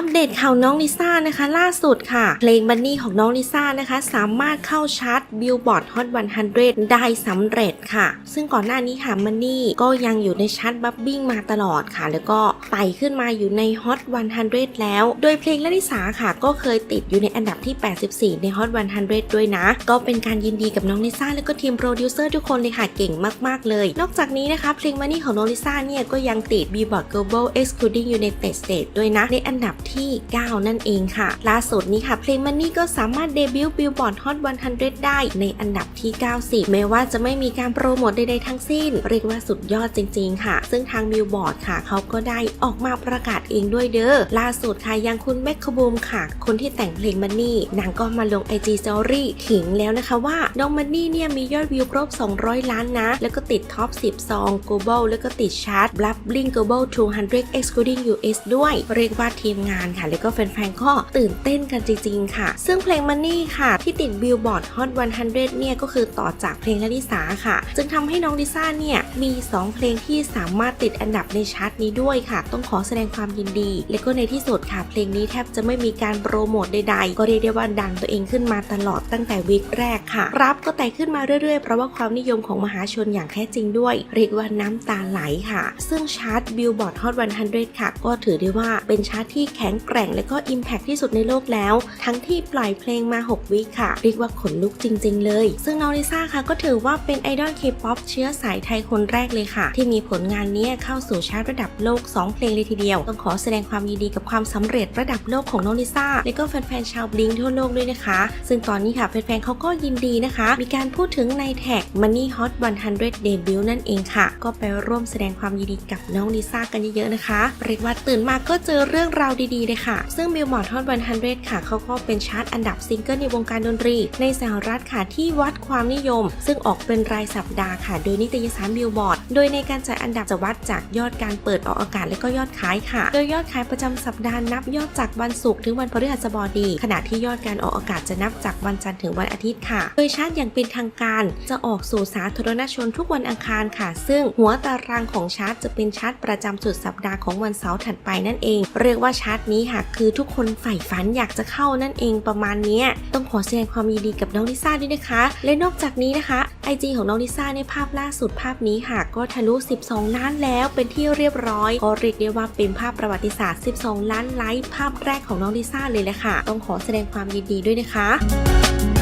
อัปเดตข่าวน้องลิซ่านะคะ ล่าสุดค่ะ เพลงบันนี่ของน้องลิซ่านะคะ สามารถเข้าชาร์ตบิลบอร์ดฮอต100 ได้สำเร็จค่ะ ซึ่งก่อนหน้านี้ค่ะมันนี่ก็ยังอยู่ในชาร์ตบับบิ้งมาตลอดค่ะ แล้วก็ไต่ขึ้นมาอยู่ในฮอต100 แล้ว โดยเพลงละลิสาค่ะก็เคยติดอยู่ในอันดับที่ 84 ในฮอต100 ด้วยนะ ก็เป็นการยินดีกับน้องลิซ่าแล้วก็ทีมโปรดิวเซอร์ทุกคนเลยค่ะเก่งมาก ๆ เลย นอกจากนี้นะคะเพลงมันนี่ของน้องลิซ่าเนี่ยก็ยังติด Billboard Global Excluding United States ด้วยนะในอันดับที่ที่ 9 นั่นเองค่ะ ล่าสุดนี้ค่ะ เพลงมันนี่ก็สามารถเดบิวต์ Billboard Hot 100 ได้ในอันดับที่ 90 แม้ว่าจะไม่มีการโปรโมทใดๆทั้งสิ้น เรียกว่าสุดยอดจริงๆค่ะ ซึ่งทาง Billboard ค่ะ เขาก็ได้ออกมาประกาศเองด้วยเด้อ ล่าสุดค่ะยังคุณแมคคบูมค่ะ คนที่แต่งเพลงมันนี่นางก็มาลง IG Story ขิงแล้วนะคะว่าน้องมันนี่เนี่ยมียอดวิวครบ 200 ล้านนะ แล้วก็ติดท็อป 10 ซอง Global แล้วก็ติดชาร์ต Blubbling Global 200 excluding US ด้วย เรียกว่าทีมงานค่ะ แล้วก็แฟนๆก็ตื่นเต้นกันจริงๆค่ะ ซึ่งเพลงมันนี่ค่ะ ที่ติด Billboard Hot 100 เนี่ย ก็คือต่อจากเพลงลลิสาค่ะ จึงทำให้น้องลิซ่าเนี่ย มี 2 เพลงที่สามารถติดอันดับในชาร์ตนี้ด้วยค่ะ ต้องขอแสดงความยินดี และก็ในที่สุดค่ะ เพลงนี้แทบจะไม่มีการโปรโมทใดๆ ก็เรียกได้ว่าดันตัวเองขึ้นมาตลอดตั้งแต่วีคแรกค่ะ รับก็ไต่ขึ้นมาเรื่อยๆ เพราะว่าความนิยมของมหาชนอย่างแท้จริงด้วย เรียกว่าน้ำตาไหลค่ะ ซึ่งชาร์ต Billboard Hot 100 ค่ะ ก็ถือได้ว่าเป็นชาร์ตที่แข็งแกร่งและก็ Impact ที่สุดในโลกแล้ว ทั้งที่ปล่อยเพลงมา 6 วิค่ะ เรียกว่าขนลุกจริง ๆ เลย ซึ่งน้องลิซ่าค่ะก็ถือว่าเป็นไอดอลเคป๊อปเชื้อสายไทยคนแรกเลยค่ะ ที่มีผลงานนี้เข้าสู่ชาร์ตระดับโลก 2 เพลงเลยทีเดียว ต้องขอแสดงความยินดีกับความสำเร็จระดับโลกของน้องลิซ่าและก็แฟนๆชาวบลิงทั่วโลกด้วยนะคะ ซึ่งตอนนี้ค่ะแฟนๆเขาก็ยินดีนะคะ มีการพูดถึงในแท็ก Money Hot 100 Debut นั่นเองค่ะ ก็ไปร่วมแสดงความยินดีกับน้องลิซ่ากันเยอะๆนะคะเรียกว่าตื่นมาก็เจอเรื่องราวดีๆเลยค่ะ ซึ่ง Billboard Hot 100 ค่ะเขาก็เป็นชาร์ตอันดับซิงเกิลในวงการดนตรี ในสหรัฐค่ะที่วัดความนิยม ซึ่งออกเป็นรายสัปดาห์ค่ะ โดยนิตยสาร Billboard โดยในการจัดอันดับจะวัดจากยอดการเปิดออกอากาศและก็ยอดขายค่ะ โดยยอดขายประจำสัปดาห์นับยอดจากวันศุกร์ถึงวันพฤหัสบดี ขณะที่ยอดการออกอากาศจะนับจากวันจันทร์ถึงวันอาทิตย์ค่ะ โดยชาร์ตอย่างเป็นทางการจะออกสู่สาธารณชนทุกวันอังคารค่ะ ซึ่งหัวตารางของชาร์ตจะเป็นชาร์ตประจำสุดสัปดาห์ของวันเสาร์ถัดไปนั่นเอง เรียกว่าชาร์ตนี้ค่ะ คือทุกคนใฝ่ฝันอยากจะเข้านั่นเองประมาณนี้ต้องขอแสดงความยินดีกับน้องลิซ่าด้วยนะคะ และนอกจากนี้นะคะ IG ของน้องลิซ่าในภาพล่าสุดภาพนี้ค่ะ ก็ทะลุ 12 ล้านแล้วเป็นที่เรียบร้อยก็เรียกได้ว่าเป็นภาพประวัติศาสตร์ 12 ล้านไลค์ภาพแรกของน้องลิซ่าเลยแหละค่ะ ต้องขอแสดงความยินดีด้วยนะคะ